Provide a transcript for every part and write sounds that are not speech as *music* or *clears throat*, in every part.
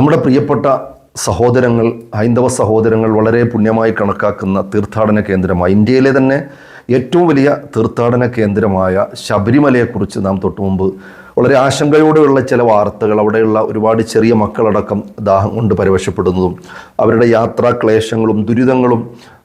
നമ്മുടെ പ്രിയപ്പെട്ട സഹോദരങ്ങൾ ഹൈന്ദവ സഹോദരങ്ങൾ വളരെ പുണ്യമായി കണക്കാക്കുന്ന തീർത്ഥാടന കേന്ദ്രമായ ഇന്ത്യയിലെ തന്നെ ഏറ്റവും വലിയ തീർത്ഥാടന കേന്ദ്രമായ ശബരിമലയെക്കുറിച്ച് നാം തൊട്ടു മുമ്പ് വളരെ ആശങ്കയോടെയുള്ള ചില വാർത്തകൾ അവിടെയുള്ള ഒരുപാട് ചെറിയ മക്കളടക്കം ദാഹം കൊണ്ട് പരവശപ്പെടുന്നതും അവരുടെ യാത്രാ ക്ലേശങ്ങളും ദുരിതങ്ങളും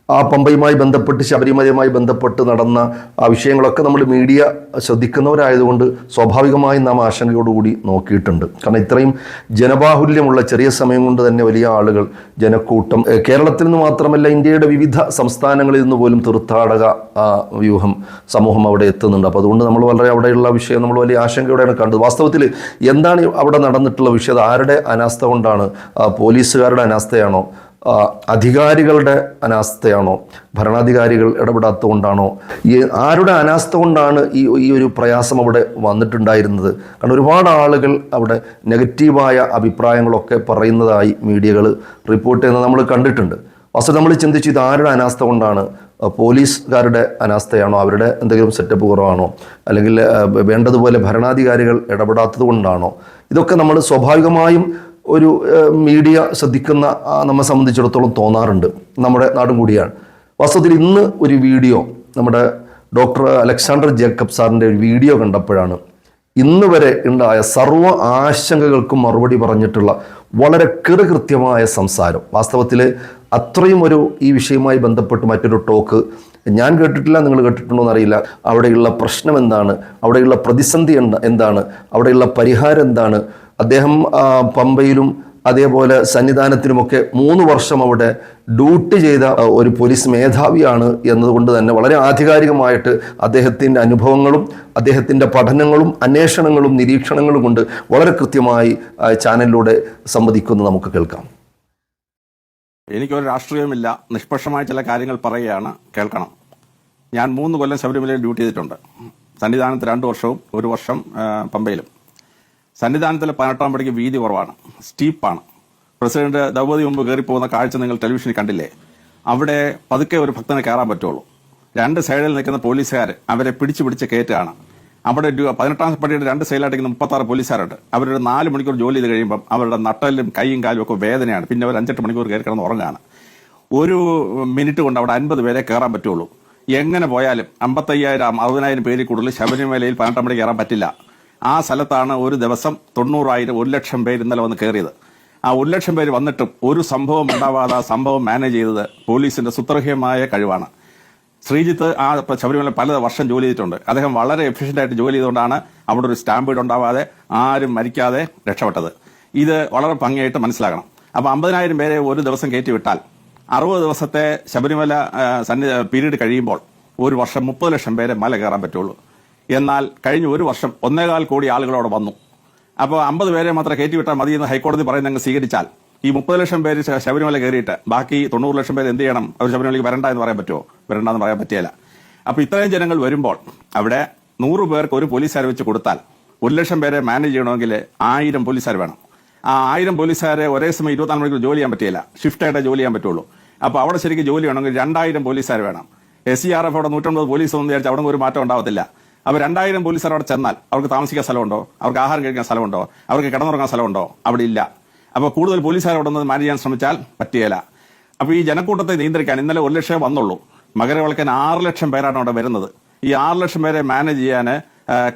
ആ പമ്പയുമായി ബന്ധപ്പെട്ട് ശബരിമലയുമായി ബന്ധപ്പെട്ട് നടന്ന ആ വിഷയങ്ങളൊക്കെ നമ്മൾ മീഡിയ ശ്രദ്ധിക്കുന്നവരായതുകൊണ്ട് സ്വാഭാവികമായും നാം ആശങ്കയോടുകൂടി നോക്കിയിട്ടുണ്ട്. കാരണം ഇത്രയും ജനബാഹുല്യമുള്ള ചെറിയ സമയം കൊണ്ട് തന്നെ വലിയ ആളുകൾ ജനക്കൂട്ടം കേരളത്തിൽ നിന്ന് മാത്രമല്ല ഇന്ത്യയുടെ വിവിധ സംസ്ഥാനങ്ങളിൽ നിന്ന് പോലും തീർത്ഥാടക വ്യൂഹം സമൂഹം അവിടെ എത്തുന്നുണ്ട്. അപ്പോൾ അതുകൊണ്ട് നമ്മൾ വളരെ അവിടെയുള്ള വിഷയം നമ്മൾ വലിയ ആശങ്കയോടെയാണ് കണ്ടത്. വാസ്തവത്തിൽ എന്താണ് അവിടെ നടന്നിട്ടുള്ള വിഷയം? ആരുടെ അനാസ്ഥ കൊണ്ടാണ്? പോലീസുകാരുടെ അനാസ്ഥയാണോ? അധികാരികളുടെ അനാസ്ഥയാണോ? ഭരണാധികാരികൾ ഇടപെടാത്തതുകൊണ്ടാണോ? ഈ ആരുടെ അനാസ്ഥ കൊണ്ടാണ് ഈ ഈ ഒരു പ്രയാസം അവിടെ വന്നിട്ടുണ്ടായിരുന്നത്? കാരണം ഒരുപാട് ആളുകൾ അവിടെ നെഗറ്റീവായ അഭിപ്രായങ്ങളൊക്കെ പറയുന്നതായി മീഡിയകൾ റിപ്പോർട്ട് ചെയ്യുന്നത് നമ്മൾ കണ്ടിട്ടുണ്ട്. വസ്തു നമ്മൾ ചിന്തിച്ചു ഇത് ആരുടെ അനാസ്ഥ കൊണ്ടാണ്? പോലീസുകാരുടെ അനാസ്ഥയാണോ? അവരുടെ എന്തെങ്കിലും സെറ്റപ്പ് കുറവാണോ? അല്ലെങ്കിൽ വേണ്ടതുപോലെ ഭരണാധികാരികൾ ഇടപെടാത്തത് കൊണ്ടാണോ? ഇതൊക്കെ നമ്മൾ സ്വാഭാവികമായും ഒരു മീഡിയ ശ്രദ്ധിക്കുന്ന നമ്മെ സംബന്ധിച്ചിടത്തോളം തോന്നാറുണ്ട്. നമ്മുടെ നാടും കൂടിയാണ്. വാസ്തവത്തിൽ ഇന്ന് ഒരു വീഡിയോ നമ്മുടെ ഡോക്ടർ അലക്സാണ്ടർ ജേക്കബ് സാറിന്റെ ഒരു വീഡിയോ കണ്ടപ്പോഴാണ് ഇന്ന് വരെ ഉണ്ടായ സർവ ആശങ്കകൾക്കും മറുപടി പറഞ്ഞിട്ടുള്ള വളരെ കൃതകൃത്യമായ സംസാരം. വാസ്തവത്തിൽ അത്രയും ഒരു ഈ വിഷയവുമായി ബന്ധപ്പെട്ട് മറ്റൊരു ടോക്ക് ഞാൻ കേട്ടിട്ടില്ല നിങ്ങൾ കേട്ടിട്ടുണ്ടോ എന്നറിയില്ല. അവിടെയുള്ള പ്രശ്നം എന്താണ്? അവിടെയുള്ള പ്രതിസന്ധി എന്താണ്? അവിടെയുള്ള പരിഹാരം എന്താണ്? അദ്ദേഹം പമ്പയിലും അതേപോലെ സന്നിധാനത്തിലുമൊക്കെ മൂന്ന് വർഷം അവിടെ ഡ്യൂട്ടി ചെയ്ത ഒരു പോലീസ് മേധാവിയാണ് എന്നതുകൊണ്ട് തന്നെ വളരെ ആധികാരികമായിട്ട് അദ്ദേഹത്തിന്റെ അനുഭവങ്ങളും അദ്ദേഹത്തിന്റെ പഠനങ്ങളും അന്വേഷണങ്ങളും നിരീക്ഷണങ്ങളും കൊണ്ട് വളരെ കൃത്യമായി ചാനലിലൂടെ സംവദിക്കുന്നു നമുക്ക് കേൾക്കാം. എനിക്കൊരു രാഷ്ട്രീയമില്ല നിഷ്പക്ഷമായ ചില കാര്യങ്ങൾ പറയുകയാണ് കേൾക്കണം. ഞാൻ മൂന്ന് കൊല്ലം ശബരിമലയിൽ ഡ്യൂട്ടി ചെയ്തിട്ടുണ്ട്. സന്നിധാനത്ത് രണ്ട് വർഷവും ഒരു വർഷം പമ്പയിലും. സന്നിധാനത്തിലെ പതിനെട്ടാം പടിക്ക് വീതി കുറവാണ്. സ്റ്റീപ്പാണ്. പ്രസിഡന്റ് ദ്രൗപതി മുമ്പ് കയറിപ്പോകുന്ന കാഴ്ച നിങ്ങൾ ടെലിവിഷനിൽ കണ്ടില്ലേ? അവിടെ പതുക്കെ ഒരു ഭക്തനെ കയറാൻ പറ്റുള്ളൂ. രണ്ട് സൈഡിൽ നിൽക്കുന്ന പോലീസുകാർ അവരെ പിടിച്ചു പിടിച്ച് കയറ്റുകയാണ്. അവിടെ പതിനെട്ടാം പടിയുടെ രണ്ട് സൈഡിലായിട്ട് നിൽക്കുന്ന മുപ്പത്താറ് പോലീസുകാരുണ്ട്. അവരുടെ നാല് മണിക്കൂർ ജോലി ചെയ്ത് കഴിയുമ്പം അവരുടെ നട്ടലും കൈയും കാലും ഒക്കെ വേദനയാണ്. പിന്നെ അവർ അഞ്ചെട്ട് മണിക്കൂർ കയറി കിടന്ന് ഉറങ്ങാണ്. ഒരു മിനിറ്റ് കൊണ്ട് അവിടെ അൻപത് പേരെ കയറാൻ പറ്റുള്ളൂ. എങ്ങനെ പോയാലും അമ്പത്തയ്യായിരം അറുപതിനായിരം പേരിൽ കൂടുതൽ ശബരിമലയിൽ പതിനെട്ടാം പടി കയറാൻ പറ്റില്ല. ആ സ്ഥലത്താണ് ഒരു ദിവസം തൊണ്ണൂറായിരം ഒരു ലക്ഷം പേര് ഇന്നലെ വന്ന് കയറിയത്. ആ ഒരു ലക്ഷം പേര് വന്നിട്ടും ഒരു സംഭവം ഉണ്ടാവാതെ ആ സംഭവം മാനേജ് ചെയ്തത് പോലീസിന്റെ സുത്രഹ്യമായ കഴിവാണ്. ശ്രീജിത്ത് ആ ശബരിമല പല വർഷം ജോലി ചെയ്തിട്ടുണ്ട്. അദ്ദേഹം വളരെ എഫിഷ്യന്റ് ആയിട്ട് ജോലി ചെയ്തുകൊണ്ടാണ് അവിടെ ഒരു സ്റ്റാമ്പ് ഉണ്ടാവാതെ ആരും മരിക്കാതെ രക്ഷപ്പെട്ടത്. ഇത് വളരെ ഭംഗിയായിട്ട് മനസ്സിലാക്കണം. അപ്പോൾ അമ്പതിനായിരം പേരെ ഒരു ദിവസം കയറ്റി വിട്ടാൽ അറുപത് ദിവസത്തെ ശബരിമല സന്നി പീരീഡ് കഴിയുമ്പോൾ ഒരു വർഷം മുപ്പത് ലക്ഷം പേരെ മല കയറാൻ പറ്റുള്ളൂ. എന്നാൽ കഴിഞ്ഞ ഒരു വർഷം ഒന്നേകാൽ കോടി ആളുകളോട് വന്നു. അപ്പോൾ അമ്പത് പേരെ മാത്രം കയറ്റിവിട്ടാൽ മതി എന്ന് ഹൈക്കോടതി പറയുന്ന അങ്ങ് സ്വീകരിച്ചാൽ ഈ മുപ്പത് ലക്ഷം പേര് ശബരിമല കയറിയിട്ട് ബാക്കി തൊണ്ണൂറ് ലക്ഷം പേര് എന്ത് ചെയ്യണം? അവർ ശബരിമലയ്ക്ക് വരണ്ട എന്ന് പറയാൻ പറ്റുമോ? വരണ്ട എന്ന് പറയാൻ പറ്റിയല്ല അപ്പോൾ ഇത്രയും ജനങ്ങൾ വരുമ്പോൾ അവിടെ നൂറ് പേർക്ക് ഒരു പോലീസുകാരെ വെച്ച് കൊടുത്താൽ ഒരു ലക്ഷം പേരെ മാനേജ് ചെയ്യണമെങ്കിൽ ആയിരം പോലീസുകാർ വേണം. ആ ആയിരം പോലീസുകാരെ ഒരേ സമയം ഇരുപത്തിനാല് മണിക്കൂർ ജോലി ചെയ്യാൻ പറ്റില്ല ഷിഫ്റ്റായിട്ട് ജോലി ചെയ്യാൻ പറ്റുള്ളൂ. അപ്പോൾ അവിടെ ശരിക്കും ജോലി വേണമെങ്കിൽ രണ്ടായിരം പോലീസുകാർ വേണം. എസ് സി ആർ എഫ് അവിടെ നൂറ്റമ്പത് പോലീസ് ഒന്നും വിചാരിച്ചാൽ അവിടെ ഒരു മാറ്റം ഉണ്ടാവത്തില്ല. അപ്പോൾ രണ്ടായിരം പോലീസുകാർ അവിടെ ചെന്നാൽ അവർക്ക് താമസിക്കാൻ സ്ഥലമുണ്ടോ? അവർക്ക് ആഹാരം കഴിക്കാൻ സ്ഥലമുണ്ടോ? അവർക്ക് കിടന്നുറങ്ങാൻ സ്ഥലമുണ്ടോ? അവിടെ ഇല്ല. അപ്പോൾ കൂടുതൽ പോലീസുകാർ അവിടെ നിന്ന് മാനേജ് ചെയ്യാൻ ശ്രമിച്ചാൽ പറ്റിയല്ല അപ്പോൾ ഈ ജനക്കൂട്ടത്തെ നിയന്ത്രിക്കാൻ ഇന്നലെ ഒരു ലക്ഷം വന്നുള്ളൂ. മകരവിളക്കൻ ആറ് ലക്ഷം പേരാണ് അവിടെ വരുന്നത്. ഈ ആറ് ലക്ഷം പേരെ മാനേജ് ചെയ്യാൻ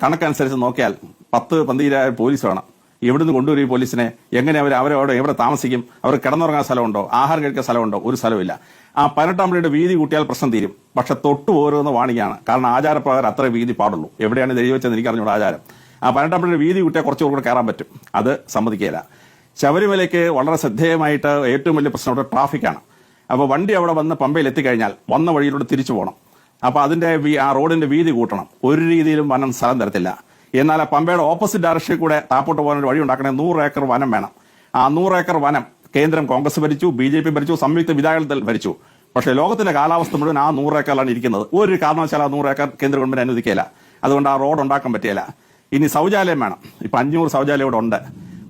കണക്കനുസരിച്ച് നോക്കിയാൽ പത്ത് പന്തിരായിരം പോലീസ് വേണം. എവിടുന്ന് കൊണ്ടുവരും ഈ പോലീസിനെ. എങ്ങനെ അവർ അവരവിടെ എവിടെ താമസിക്കും? അവർ കിടന്നുറങ്ങാൻ സ്ഥലമുണ്ടോ? ആഹാരം കഴിക്കാൻ സ്ഥലമുണ്ടോ? ഒരു സ്ഥലമില്ല ആ പതിനെട്ടാം പടിയുടെ വീതി കൂട്ടിയാൽ പ്രശ്നം തീരും. പക്ഷെ തൊട്ടു പോരുന്ന വാണിയാണ് കാരണം ആചാരപ്രകാരം അത്ര വീതി പാടുള്ളൂ. എവിടെയാണ് എഴുതി വെച്ചെന്ന് എനിക്ക് അറിഞ്ഞൂടെ ആചാരം. ആ പതിനെട്ടാം പടിയുടെ വീതി കൂട്ടിയാൽ കുറച്ചുകൂടെ കൂടെ കയറാൻ പറ്റും. അത് സമ്മതിക്കില്ല ശബരിമലയ്ക്ക് വളരെ ശ്രദ്ധേയമായിട്ട് ഏറ്റവും വലിയ പ്രശ്നം അവിടെ ട്രാഫിക്കാണ്. അപ്പോൾ വണ്ടി അവിടെ വന്ന് പമ്പയിൽ എത്തിക്കഴിഞ്ഞാൽ വന്ന വഴിയിലൂടെ തിരിച്ചു പോകണം. അപ്പോൾ അതിന്റെ ആ റോഡിന്റെ വീതി കൂട്ടണം. ഒരു രീതിയിലും വനം സ്ഥലം തരത്തില്ല. എന്നാൽ ആ പമ്പയുടെ ഓപ്പോസിറ്റ് ഡയറക്ഷനിൽ കൂടെ താപ്പോട്ട് പോകാൻ ഒരു വഴി ഉണ്ടാക്കണേ നൂറ് ഏക്കർ വനം വേണം. ആ നൂറ് ഏക്കർ വനം കേന്ദ്രം കോൺഗ്രസ് ഭരിച്ചു ബി ജെ പി ഭരിച്ചു സംയുക്ത വിധായകത്തിൽ ഭരിച്ചു. പക്ഷേ ലോകത്തിന്റെ കാലാവസ്ഥ മുഴുവൻ ആ നൂറ് ഏക്കറിലാണ് ഇരിക്കുന്നത്. ഒരു കാരണവശാലും ആ നൂറ് ഏക്കർ കേന്ദ്ര ഗവൺമെന്റ് അനുവദിക്കില്ല അതുകൊണ്ട് ആ റോഡ് ഉണ്ടാക്കാൻ പറ്റിയില്ല ഇനി ശൗചാലയം വേണം. ഇപ്പൊ അഞ്ഞൂറ് ശൗചാലയം ഇവിടെ ഉണ്ട്.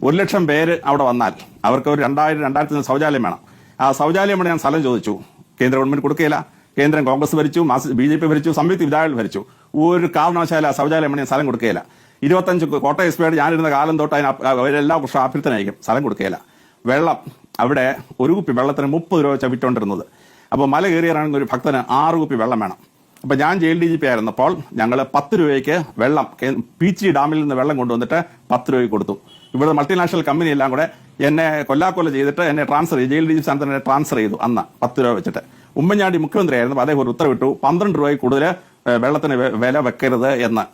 ഒരു ലക്ഷം പേര് അവിടെ വന്നാൽ അവർക്ക് ഒരു രണ്ടായിരം രണ്ടായിരത്തി ശൗചാലയം വേണം. ആ ശൗചാലയം വേണം ഞാൻ സ്ഥലം ചോദിച്ചു. കേന്ദ്ര ഗവൺമെന്റ് കൊടുക്കുകയില്ല. കേന്ദ്രം കോൺഗ്രസ് ഭരിച്ചു ബി ജെ പി ഭരിച്ചു സംയുക്ത വിധായകർ ഭരിച്ചു. ഒരു കാരണവശാല ശൗചാലയം സ്ഥലം കൊടുക്കുകയില്ല. ഇരുപത്തഞ്ച് കോട്ട എസ് പിയുടെ ഞാനിരുന്ന കാലം തൊട്ട് അതിന് അവരെല്ലാ വർഷവും അഭ്യർത്ഥനയായിരിക്കും സ്ഥലം കൊടുക്കുകയില്ല. വെള്ളം അവിടെ ഒരു കുപ്പി വെള്ളത്തിന് മുപ്പത് രൂപ ചവിട്ടുകൊണ്ടിരുന്നത് അപ്പോൾ മല കയറിയാണെങ്കിൽ ഒരു ഭക്തന് ആറ് കുപ്പി വെള്ളം വേണം. അപ്പോൾ ഞാൻ ജയിൽ ഡി ജി പി ആയിരുന്നപ്പോൾ ഞങ്ങൾ പത്ത് രൂപയ്ക്ക് വെള്ളം പീച്ചി ഡാമിൽ നിന്ന് വെള്ളം കൊണ്ടുവന്നിട്ട് പത്ത് രൂപയ്ക്ക് കൊടുത്തു. ഇവിടെ മൾട്ടിനാഷണൽ കമ്പനി എല്ലാം കൂടെ എന്നെ കൊല്ലാക്കൊല്ല ചെയ്തിട്ട് എന്നെ ട്രാൻസ്ഫർ ചെയ്തു. ജയിൽ ഡി ജി സ്ഥാനത്ത് എന്നെ ട്രാൻസ്ഫർ ചെയ്തു അന്ന് പത്ത് രൂപ വെച്ചിട്ട്. ഉമ്മൻചാണ്ടി മുഖ്യമന്ത്രിയായിരുന്നു. അദ്ദേഹം ഒരു ഉത്തരവിട്ടു. പന്ത്രണ്ട് രൂപയ്ക്ക് കൂടുതൽ വെള്ളത്തിന് വില വെക്കരുത് എന്ന്.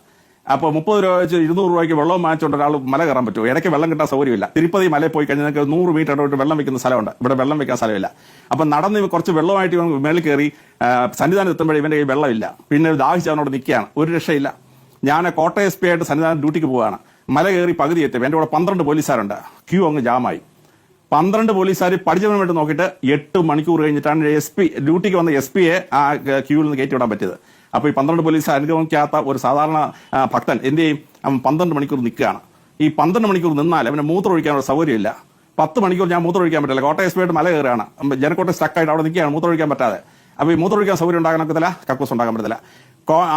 അപ്പോൾ മുപ്പത് രൂപ വെച്ച് ഇരുന്നൂറ് രൂപയ്ക്ക് വെള്ളം വാങ്ങിച്ചുകൊണ്ട് ഒരാൾ മല കയറാൻ പറ്റുമോ? ഇടയ്ക്ക് വെള്ളം കിട്ടാൻ സൗകര്യമില്ല. തിരുപ്പതി മലയിൽ പോയി കഴിഞ്ഞാൽ നിങ്ങൾക്ക് നൂറ് മീറ്റർ ഇടവിട്ട് വെള്ളം വെക്കുന്ന സ്ഥലമുണ്ട്. ഇവിടെ വെള്ളം വെക്കാൻ സ്ഥലമില്ല. അപ്പം നടന്ന് കുറച്ച് വെള്ളമായിട്ട് ഇവൻ മേളിൽ കയറി സന്നിധാനം എത്തുമ്പോഴേ ഇവന്റെ കയ്യിൽ വെള്ളമില്ല. പിന്നെ ദാഹിച്ച് അവനോട് നിൽക്കുകയാണ്. ഒരു രക്ഷയില്ല. ഞാൻ കോട്ടയം എസ് പി ആയിട്ട് സന്നിധാനം ഡ്യൂട്ടിക്ക് പോവുകയാണ്. മല കയറി പകുതി എത്തും. എന്റെ കൂടെ പന്ത്രണ്ട് പോലീസുകാരുണ്ട്. ക്യൂ അങ്ങ് ജാമായി. പന്ത്രണ്ട് പോലീസുകാർ പഠിച്ചവന് വേണ്ടി നോക്കിയിട്ട് എട്ട് മണിക്കൂർ കഴിഞ്ഞിട്ടാണ് എസ് പി ഡ്യൂട്ടിക്ക് വന്ന എസ് പിയെ ആ ക്യൂവിൽ നിന്ന് കയറ്റി വിടാൻ പറ്റിയത്. അപ്പോൾ ഈ പന്ത്രണ്ട് പോലീസ് അനുഗമിക്കാത്ത ഒരു സാധാരണ ഭക്തൻ എന്ത് ചെയ്യും അവൻ പന്ത്രണ്ട് മണിക്കൂർ നിൽക്കുകയാണ്. ഈ പന്ത്രണ്ട് മണിക്കൂർ നിന്നാൽ അവന് മൂത്രം ഒഴിക്കാനുള്ള സൗകര്യമില്ല. പത്ത് മണിക്കൂർ ഞാൻ മൂത്രം ഒഴിക്കാൻ പറ്റില്ല. കോട്ടയം എസ് മല കയറുകയാണ്. ജനക്കോട്ട സ്റ്റക്കായിട്ട് അവിടെ നിൽക്കുകയാണ്. മൂത്രം ഒഴിക്കാൻ പറ്റാതെ. അപ്പോൾ ഈ മൂത്രം ഒഴിക്കാൻ സൗകര്യം ഉണ്ടാകാൻ പറ്റത്തില്ല കക്കൂസ് ഉണ്ടാകാൻ പറ്റില്ല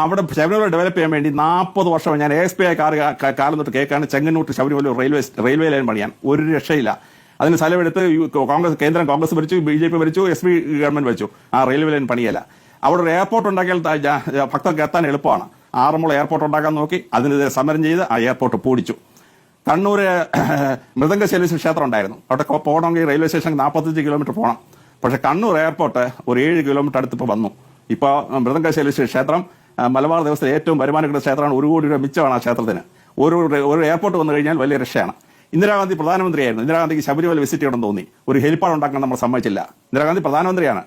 അവിടെ ശബരിമല ഡെവലപ്പ് ചെയ്യാൻ വേണ്ടി നാൽപ്പത് വർഷം ഞാൻ എസ് പി ഐ കാർ കാലം തൊട്ട് കേൾക്കാണ്. ചെങ്ങന്നൂട്ട് ശബരിമല റെയിൽവേ റെയിൽവേ ലൈൻ പണിയാൻ. ഒരു രക്ഷയില്ല. അതിന് സ്ഥലമെടുത്ത് കോൺഗ്രസ് കേന്ദ്രം കോൺഗ്രസ് ഭരിച്ചു ബി ജെ പി ഭരിച്ചു എസ് പി ഗവൺമെന്റ് ഭരിച്ചു. ആ റെയിൽവേ ലൈൻ പണിയല്ല. അവിടെ ഒരു എയർപോർട്ട് ഉണ്ടാക്കിയാൽ ഭക്തർക്ക് എത്താൻ എളുപ്പമാണ്. ആറന്മുള എയർപോർട്ട് ഉണ്ടാക്കാൻ നോക്കി അതിനെതിരെ സമരം ചെയ്ത് ആ എയർപോർട്ട് പൂടിച്ചു കണ്ണൂർ മൃദംഗശൈലേശ്വര ക്ഷേത്രം ഉണ്ടായിരുന്നു. അവിടെ പോകണമെങ്കിൽ റെയിൽവേ സ്റ്റേഷൻ നാൽപ്പത്തഞ്ച് കിലോമീറ്റർ പോകണം. പക്ഷേ കണ്ണൂർ എയർപോർട്ട് ഒരു ഏഴ് കിലോമീറ്റർ അടുത്ത് ഇപ്പോൾ വന്നു. ഇപ്പോൾ മൃദംഗശൈലേശ്വര ക്ഷേത്രം മലബാർ ദിവസത്തെ ഏറ്റവും വരുമാനം കിട്ടുന്ന ക്ഷേത്രമാണ്. ഒരു കോടി രൂപ മിച്ചമാണ് ആ ക്ഷേത്രത്തിന്. ഒരു ഒരു എയർപോർട്ട് വന്നു കഴിഞ്ഞാൽ വലിയ രക്ഷയാണ്. ഇന്ദിരാഗാന്ധി പ്രധാനമന്ത്രിയായിരുന്നു. ഇന്ദിരാഗാന്ധിക്ക് ശബരിമല വിസിറ്റ് ചെയ്യണം തോന്നി. ഒരു ഹെലിപ്പാഡ് ഉണ്ടാക്കാൻ നമ്മൾ സമ്മതിച്ചില്ല. ഇന്ദിരാഗാന്ധി പ്രധാനമന്ത്രിയാണ്.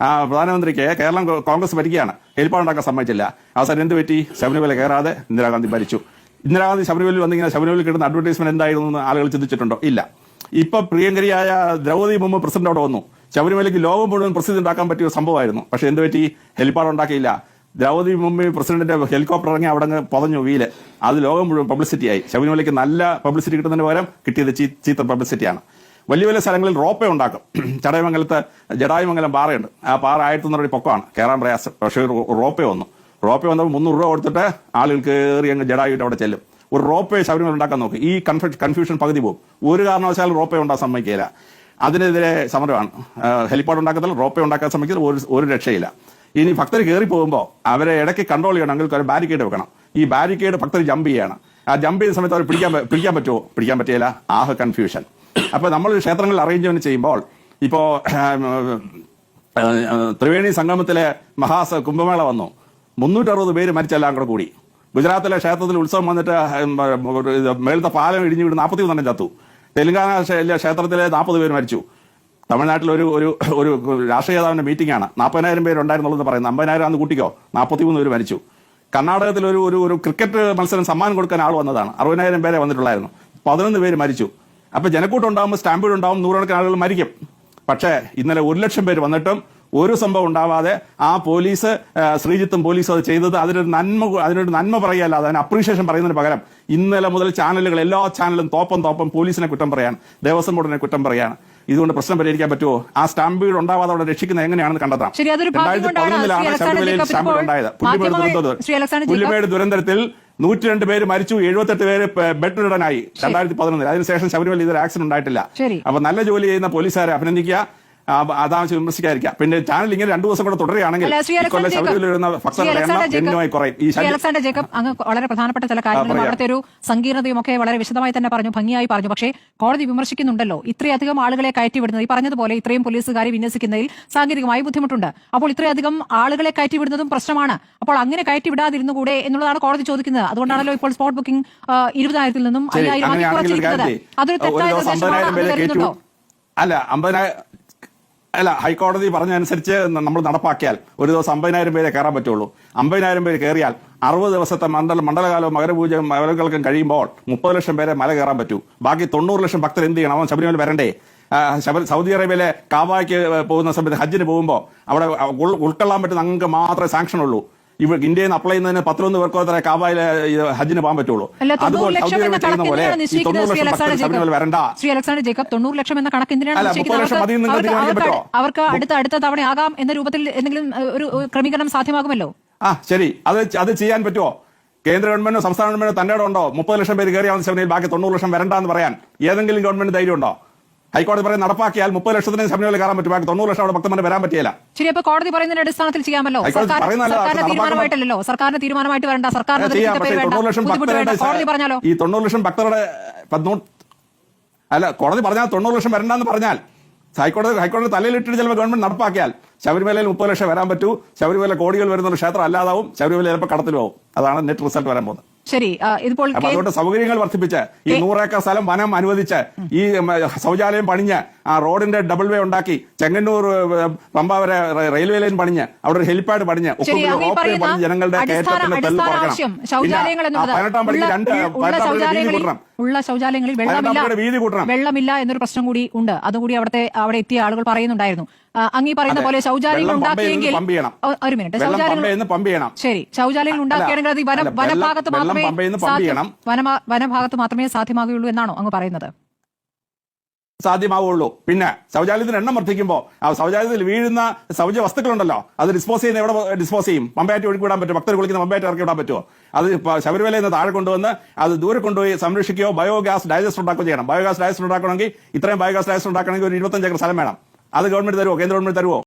ആ പ്രധാനമന്ത്രിക്ക് കേരളം കോൺഗ്രസ് ഭരിക്കുകയാണ്. ഹെലിപ്പാഡ് ഉണ്ടാക്കാൻ സമ്മതിച്ചില്ല. അവസാനം എന്ത് പറ്റി? ശബരിമല കയറാതെ ഇന്ദിരാഗാന്ധി ഭരിച്ചു. ഇന്ദിരാഗാന്ധി ശബരിമലയിൽ വന്നിങ്ങനെ ശബരിമലയിൽ കിട്ടുന്ന അഡ്വർടൈസ്മെന്റ് എന്തായിരുന്നു എന്ന് ആളുകൾ ചിന്തിച്ചിട്ടുണ്ടോ? ഇല്ല. ഇപ്പൊ പ്രിയങ്കരിയായ ദ്രൗപതി മുമ്പ് പ്രസിഡന്റ് അവിടെ വന്നു. ശബരിമലയ്ക്ക് ലോകം മുഴുവൻ പ്രസിഡന്റ് ഉണ്ടാക്കാൻ പറ്റിയ സംഭവമായിരുന്നു. പക്ഷെ എന്ത് പറ്റി? ഹെലിപ്പാഡ് ഉണ്ടാക്കിയില്ല. ദ്രൗപദി മുമ്പ് പ്രസിഡന്റിന്റെ ഹെലികോപ്റ്റർ ഇറങ്ങി അവിടെ പതഞ്ഞു വീൽ. അത് ലോകം മുഴുവൻ പബ്ലിസിറ്റി ആയി. ശബരിമലയ്ക്ക് നല്ല പബ്ലിസിറ്റി കിട്ടുന്നതിന് പകരം കിട്ടിയത് ചീത്ത പബ്ലിസിറ്റിയാണ് വലിയ വലിയ സ്ഥലങ്ങളിൽ റോപ്പേ ഉണ്ടാക്കും. *clears throat* ചടയമംഗലത്ത് ജടായുമംഗലം പാറയുണ്ട്. ആ പാറ ആയിരത്തി ഒന്നര പൊക്കമാണ്. കയറാൻ പ്രയാസം. പക്ഷേ റോപ്പേ വന്നു. റോപ്പേ വന്നപ്പോൾ മുന്നൂറ് രൂപ കൊടുത്തിട്ട് ആളുകൾ കയറി അങ്ങ് ജടായിട്ട് അവിടെ ചെല്ലും. ഒരു റോപ്പേ ശബരിമല ഉണ്ടാക്കാൻ നോക്കും. ഈ കൺഫ് കൺഫ്യൂഷൻ പകുതി പോകും. ഒരു കാരണവശാലും റോപ്പേ ഉണ്ടാകാൻ സമ്മതിക്കില്ല അതിനെതിരെ സമരമാണ്. ഹെലിപ്പാഡ് ഉണ്ടാക്കത്തില്ല റോപ്പേ ഉണ്ടാക്കാൻ സമ്മതിക്കില്ല ഒരു ഒരു രക്ഷയില്ല. ഇനി ഭക്തർ കയറി പോകുമ്പോൾ അവരെ ഇടയ്ക്ക് കൺട്രോൾ ചെയ്യണമെങ്കിൽ ഒരു ബാരിക്കേഡ് വെക്കണം. ഈ ബാരിക്കേഡ് ഭക്തർ ജമ്പ് ചെയ്യണം. ആ ജമ്പ് ചെയ്യുന്ന സമയത്ത് അവർ പിടിക്കാൻ പിടിക്കാൻ പറ്റുമോ? പിടിക്കാൻ പറ്റിയില്ല ആഹ് കൺഫ്യൂഷൻ അപ്പൊ നമ്മൾ ക്ഷേത്രങ്ങളിൽ അറേഞ്ച്മെന്റ് ചെയ്യുമ്പോൾ ഇപ്പോൾ ത്രിവേണി സംഗമത്തിലെ മഹാസ കുംഭമേള വന്നു. മുന്നൂറ്ററുപത് പേര് മരിച്ചെല്ലാം കൂടെ കൂടി. ഗുജറാത്തിലെ ക്ഷേത്രത്തിൽ ഉത്സവം വന്നിട്ട് മേളത്തെ പാലം ഇടിഞ്ഞു വീട് നാൽപ്പത്തി ഒന്നെണ്ണം ചത്തു. തെലങ്കാന ക്ഷേത്രത്തിലെ നാൽപ്പത് പേര് മരിച്ചു. തമിഴ്നാട്ടിൽ ഒരു ഒരു ഒരു രാഷ്ട്രീയ നേതാവിന്റെ മീറ്റിംഗ് ആണ്. നാൽപ്പതിനായിരം പേര് ഉണ്ടായിരുന്നുള്ളത് പറയുന്നത് അമ്പതിനായിരം അന്ന് കൂട്ടിക്കോ. നാൽപ്പത്തി മൂന്ന് പേര് മരിച്ചു. കർണാടകത്തിൽ ഒരു ഒരു ക്രിക്കറ്റ് മത്സരം സമ്മാനം കൊടുക്കാൻ ആൾ വന്നതാണ്. അറുപതിനായിരം പേരെ വന്നിട്ടുള്ളായിരുന്നു. പതിനൊന്ന് പേര് മരിച്ചു. അപ്പൊ ജനക്കൂട്ടം ഉണ്ടാകുമ്പോൾ സ്റ്റാമ്പീഡ് ഉണ്ടാവും നൂറുകണക്കിന് ആളുകൾ മരിക്കും. പക്ഷേ ഇന്നലെ ഒരു ലക്ഷം പേര് വന്നിട്ടും ഒരു സംഭവം ഉണ്ടാവാതെ ആ പോലീസ് ശ്രീജിത്തും പോലീസും അത് ചെയ്തത് അതിനൊരു നന്മ അതിനൊരു നന്മ പറയുകയല്ലാതെ അതിന് അപ്രീഷിയേഷൻ പറയുന്നതിന് പകരം. ഇന്നലെ മുതൽ ചാനലുകൾ എല്ലാ ചാനലും തോപ്പം തോപ്പം പോലീസിനെ കുറ്റം പറയാണ് ദേവസ്വം ബോർഡിനെ കുറ്റം പറയാണ്. ഇതുകൊണ്ട് പ്രശ്നം പരിഹരിക്കാൻ പറ്റുമോ? ആ സ്റ്റാമ്പീഡ് ഉണ്ടാവാതെ അവിടെ രക്ഷിക്കുന്നത് എങ്ങനെയാണെന്ന് കണ്ടെത്താം. രണ്ടായിരത്തി പതിനൊന്നിലാണ് ശബരിമലയിൽ സ്റ്റാമ്പ് ഉണ്ടായത്. പുല്ലുമേട് ദുരന്തത്തിൽ ദുരന്തത്തിൽ നൂറ്റിരണ്ട് പേര് മരിച്ചു എഴുപത്തെട്ട് പേര് ബെഡ് റിഡനായി രണ്ടായിരത്തി പതിനൊന്നിൽ. അതിനുശേഷം ശബരിമല ഇതൊരു ആക്സിഡന്റ് ഉണ്ടായിട്ടില്ല. അപ്പൊ നല്ല ജോലി ചെയ്യുന്ന പോലീസുകാരെ അഭിനന്ദിക്കുക. അതാവശ്യം വിമർശിക്കാതിരിക്കുക. പിന്നെ ചാനൽ ഇങ്ങനെ രണ്ടു ദിവസം കൂടെ തുടരുകയാണെങ്കിൽ അലക്സാണ്ടർ ജേക്കബ്, അങ്ങ് വളരെ പ്രധാനപ്പെട്ട ചില കാര്യങ്ങളും. അവിടുത്തെ ഒരു സങ്കീർണതയും ഒക്കെ വളരെ വിശദമായി തന്നെ പറഞ്ഞു ഭംഗിയായി പറഞ്ഞു. പക്ഷേ കോടതി വിമർശിക്കുന്നുണ്ടല്ലോ. ഇത്രയധികം ആളുകളെ കയറ്റിവിടുന്നത് ഈ പറഞ്ഞതുപോലെ ഇത്രയും പോലീസുകാരെ വിന്യസിക്കുന്നതിൽ സാങ്കേതികമായി ബുദ്ധിമുട്ടുണ്ട്. അപ്പോൾ ഇത്രയധികം ആളുകളെ കയറ്റിവിടുന്നതും പ്രശ്നമാണ്. അപ്പോൾ അങ്ങനെ കയറ്റിവിടാതിരുന്നുകൂടെ എന്നുള്ളതാണ് കോടതി ചോദിക്കുന്നത്. അതുകൊണ്ടാണല്ലോ ഇപ്പോൾ സ്പോട്ട് ബുക്കിംഗ് ഇരുപതിനായിരത്തിൽ നിന്നും അയ്യായിരം. അതൊരു തെറ്റായ നിർദ്ദേശമാണ്. അല്ല അമ്പതിനായിരം അല്ല ഹൈക്കോടതി പറഞ്ഞതനുസരിച്ച് നമ്മൾ നടപ്പാക്കിയാൽ ഒരു ദിവസം അമ്പതിനായിരം പേരെ കയറാൻ പറ്റുള്ളൂ. അമ്പതിനായിരം പേര് കയറിയാൽ അറുപത് ദിവസത്തെ മണ്ഡല മണ്ഡലകാലവും മകരപൂജയും മകരകൾക്കും കഴിയുമ്പോൾ മുപ്പത് ലക്ഷം പേരെ മല കയറാൻ പറ്റൂ. ബാക്കി തൊണ്ണൂറ് ലക്ഷം ഭക്തർ എന്ത് ചെയ്യണം? അവൻ ശബരിമല വരണ്ടേ? സൗദി അറേബ്യയിലെ കാവായ്ക്ക് പോകുന്ന സമയത്ത് ഹജ്ജിന് പോകുമ്പോൾ അവിടെ ഉൾ- ഉൾക്കൊള്ളാൻ പറ്റുന്ന അംഗങ്ങൾക്ക് മാത്രമേ സാങ്ഷൻ ഉള്ളൂ. ഇവിടെ ഇന്ത്യയിൽ നിന്ന് അപ്ലൈ ചെയ്യുന്നതിന് പത്തൊന്ന് പേർക്കോ അത്ര കാബായിൽ ഹജ്ജിന് പോകാൻ പറ്റുള്ളൂ. അതുപോലെ സൗദി അറേബ്യ ചെയ്യുന്ന പോലെ തൊണ്ണൂറ് ലക്ഷം ഭക്തർ അലക്സാണ്ടർ ശബരിമല വരണ്ട. ശ്രീ അലക്സാണ്ടർ ജേക്കബ് തൊണ്ണൂറ് ലക്ഷം എന്ന കണക്ക് എന്തിനാണ് അവർക്ക് അടുത്ത അടുത്ത തവണ ആകാം എന്ന രൂപത്തിൽ എന്തെങ്കിലും ഒരു ക്രമീകരണം സാധ്യമാകുമല്ലോ? ആ ശരി. അത് അത് ചെയ്യാൻ പറ്റുമോ? കേന്ദ്ര ഗവൺമെന്റോ സംസ്ഥാന ഗവൺമെന്റോ തന്റെ ഉണ്ടോ? മുപ്പത് ലക്ഷം പേര് കയറിയാവുന്ന ശബരിമലയിൽ ബാക്കി തൊണ്ണൂറ് ലക്ഷം വരണ്ടെന്ന് പറയാൻ. ഏതെങ്കിലും ഗവൺമെന്റ് ധൈര്യം ഉണ്ടോ ഹൈക്കോടതി പറയും നടപ്പാക്കിയാൽ മുപ്പത് ലക്ഷത്തിന് ശബരിമല കയറാൻ പറ്റും. ബാക്കി തൊണ്ണൂറ് ലക്ഷം അവിടെ ഭക്തന്മാരെ വരാൻ പറ്റിയില്ല ശരി അപ്പൊ കോടതി പറയുന്നതിന്റെ അടിസ്ഥാനത്തിൽ ചെയ്യാമല്ലോ? സർക്കാരിന്റെ തീരുമാനമായിട്ടല്ലോ സർക്കാരിന്റെ തീരുമാനമായിട്ട് വരണ്ട. സർക്കാർ കോടതി പറഞ്ഞാലോ? ഈ തൊണ്ണൂറ് ലക്ഷം ഭക്തരുടെ അല്ല കോടതി പറഞ്ഞാൽ തൊണ്ണൂറ് ലക്ഷം വരണ്ടെന്ന് പറഞ്ഞാൽ ഹൈക്കോടതി ഹൈക്കോടതി തലയിലിട്ടിട്ട് ചിലപ്പോൾ ഗവൺമെന്റ് നടപ്പാക്കിയാൽ ശബരിമലയിൽ മുപ്പത് ലക്ഷം വരാൻ പറ്റൂ. ശബരിമല കോടികൾ വരുന്ന ഒരു ക്ഷേത്രം അല്ലാതാവും. ശബരിമല ചിലപ്പോൾ കടത്തിലാവും അതാണ് നെറ്റ് റിസൾട്ട് വരാൻ പോകുന്നത്. ശരി ഇതിപ്പോൾ അതുകൊണ്ട് സൗകര്യങ്ങൾ വർദ്ധിപ്പിച്ച് ഈ നൂറേക്കർ സ്ഥലം വനം അനുവദിച്ച് ഈ ശൗചാലയം പണിഞ്ഞ് ആ റോഡിന്റെ ഡബിൾ വേ ഉണ്ടാക്കി ചെങ്ങന്നൂർ പമ്പ വരെ റെയിൽവേ ലൈൻ പണിഞ്ഞ് അവിടെ ഒരു ഹെലിപ്പാഡ് പണിഞ്ഞ് ജനങ്ങളുടെ പതിനെട്ടാം പടിക്ക് രണ്ട് ഉള്ള ശൗചാലയങ്ങളിൽ വെള്ളമില്ല. വെള്ളമില്ല എന്നൊരു പ്രശ്നം കൂടി ഉണ്ട്. അതുകൂടി അവിടുത്തെ അവിടെ എത്തിയ ആളുകൾ പറയുന്നുണ്ടായിരുന്നു. അങ്ങ് പറയുന്ന പോലെ ശൗചാലയങ്ങൾ ഉണ്ടാക്കിയെങ്കിൽ ഒരു മിനിറ്റ്. ശൗചാലയങ്ങൾ നിന്ന് പമ്പ് ചെയ്യണം. ശരി. ശൗചാലയങ്ങൾ ഉണ്ടാക്കിയാണെങ്കിൽ അത് വനഭാഗത്ത് മാത്രമേ വനഭാഗത്ത് മാത്രമേ സാധ്യമാകുകയുള്ളൂ എന്നാണോ അങ്ങ് പറയുന്നത്? സാധ്യമാവുള്ളൂ. പിന്നെ ശൗചാലയത്തിന് എണ്ണം വർദ്ധിക്കുമ്പോൾ ആ ശൗചാലയത്തിൽ വീഴുന്ന ശൗച വസ്തുക്കളുണ്ടല്ലോ. അത് ഡിസ്പോസ് ചെയ്യുന്ന എവിടെ ഡിസ്പോസ് ചെയ്യും? പമ്പയായിട്ട് ഒഴുക്കി വിടാൻ പറ്റും ഭക്തർ കുളിക്കുന്ന പമ്പയായിട്ട് ഇറക്കി വിടാൻ പറ്റുമോ? അത് ശബരിമലയിൽ നിന്ന് താഴെ കൊണ്ടുവന്ന് അത് ദൂരെ കൊണ്ടുപോയി സംരക്ഷിക്കുകയോ ബയോഗ്യാസ് ഡൈജസ്റ്റർ ഉണ്ടാക്കുകയോ ചെയ്യണം. ബയോഗ്യാസ് ഡൈജസ്റ്റർ ഉണ്ടാക്കണമെങ്കിൽ ഇത്രയും ബയോഗ്യാസ് ഡൈജസ്റ്റർ ഉണ്ടാക്കണമെങ്കിൽ ഒരു ഇരുപത്തഞ്ച് ഏക്കർ സ്ഥലം വേണം. അത് ഗവൺമെന്റ് തരുമോ കേന്ദ്ര ഗവൺമെന്റ് തരുമോ